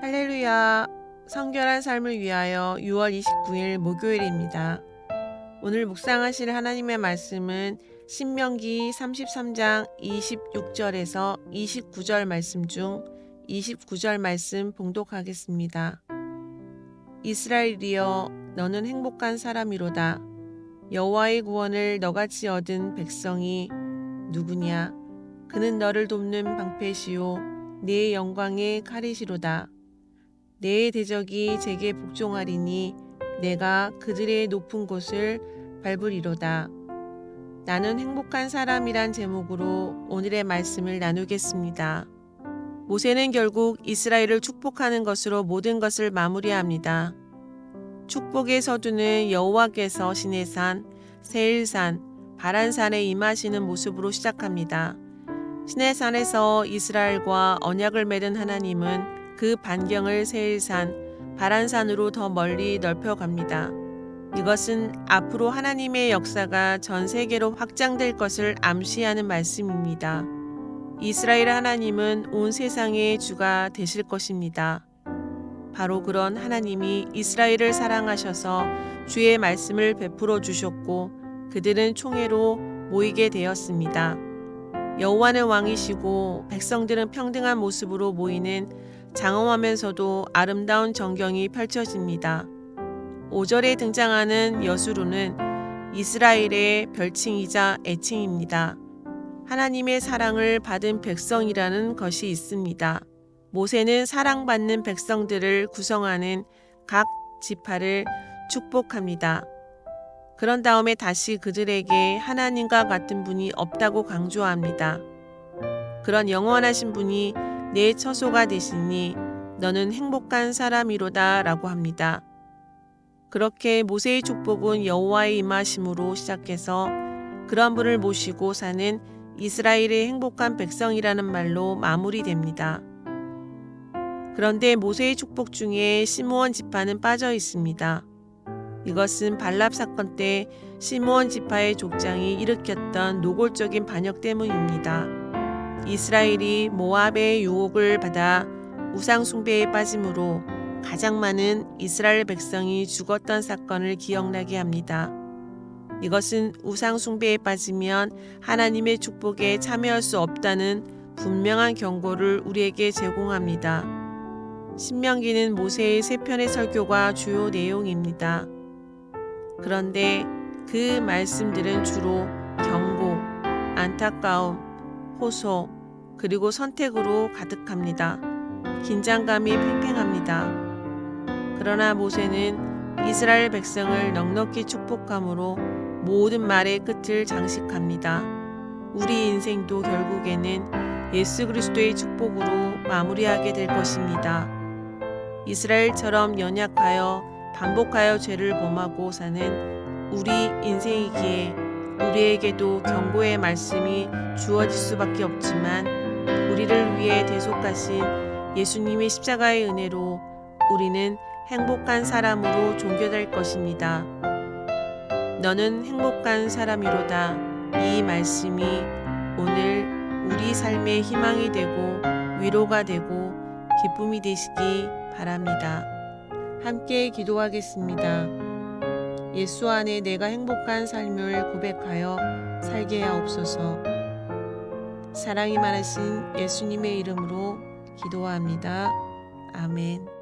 할렐루야. 성결한 삶을 위하여 6월 29일 목요일입니다. 오늘 묵상하실 하나님의 말씀은 신명기 33장 26절에서 29절 말씀 중 29절 말씀 봉독하겠습니다. 이스라엘이여 너는 행복한 사람이로다. 여호와의 구원을 너같이 얻은 백성이 누구냐? 그는 너를 돕는 방패시요 내 영광의 칼이시로다. 내 대적이 제게 복종하리니 내가 그들의 높은 곳을 밟으리로다. 나는 행복한 사람이란 제목으로 오늘의 말씀을 나누겠습니다. 모세는 결국 이스라엘을 축복하는 것으로 모든 것을 마무리합니다. 축복의 서두는 여호와께서 시내산, 세일산, 바란산에 임하시는 모습으로 시작합니다. 시내산에서 이스라엘과 언약을 맺은 하나님은 그 반경을 세일산, 바란산으로 더 멀리 넓혀갑니다. 이것은 앞으로 하나님의 역사가 전 세계로 확장될 것을 암시하는 말씀입니다. 이스라엘 하나님은 온 세상의 주가 되실 것입니다. 바로 그런 하나님이 이스라엘을 사랑하셔서 주의 말씀을 베풀어 주셨고 그들은 총회로 모이게 되었습니다. 여호와는 왕이시고 백성들은 평등한 모습으로 모이는 장엄하면서도 아름다운 전경이 펼쳐집니다. 5절에 등장하는 여수루는 이스라엘의 별칭이자 애칭입니다. 하나님의 사랑을 받은 백성이라는 것이 있습니다. 모세는 사랑받는 백성들을 구성하는 각 지파를 축복합니다. 그런 다음에 다시 그들에게 하나님과 같은 분이 없다고 강조합니다. 그런 영원하신 분이 내 처소가 되시니 너는 행복한 사람이로다 라고 합니다. 그렇게 모세의 축복은 여호와의 임하심으로 시작해서 그런 분을 모시고 사는 이스라엘의 행복한 백성이라는 말로 마무리됩니다. 그런데 모세의 축복 중에 시므온 지파는 빠져 있습니다. 이것은 발랍 사건 때 시므온 지파의 족장이 일으켰던 노골적인 반역 때문입니다. 이스라엘이 모압의 유혹을 받아 우상 숭배에 빠짐으로 가장 많은 이스라엘 백성이 죽었던 사건을 기억나게 합니다. 이것은 우상 숭배에 빠지면 하나님의 축복에 참여할 수 없다는 분명한 경고를 우리에게 제공합니다. 신명기는 모세의 세 편의 설교가 주요 내용입니다. 그런데 그 말씀들은 주로 경고, 안타까움, 호소, 그리고 선택으로 가득합니다. 긴장감이 팽팽합니다. 그러나 모세는 이스라엘 백성을 넉넉히 축복함으로 모든 말의 끝을 장식합니다. 우리 인생도 결국에는 예수 그리스도의 축복으로 마무리하게 될 것입니다. 이스라엘처럼 연약하여 반복하여 죄를 범하고 사는 우리 인생이기에 우리에게도 경고의 말씀이 주어질 수밖에 없지만 우리를 위해 대속하신 예수님의 십자가의 은혜로 우리는 행복한 사람으로 종교될 것입니다. 너는 행복한 사람이로다. 이 말씀이 오늘 우리 삶의 희망이 되고 위로가 되고 기쁨이 되시기 바랍니다. 함께 기도하겠습니다. 예수 안에 내가 행복한 삶을 고백하여 살게 하옵소서. 사랑이 많으신 예수님의 이름으로 기도합니다. 아멘.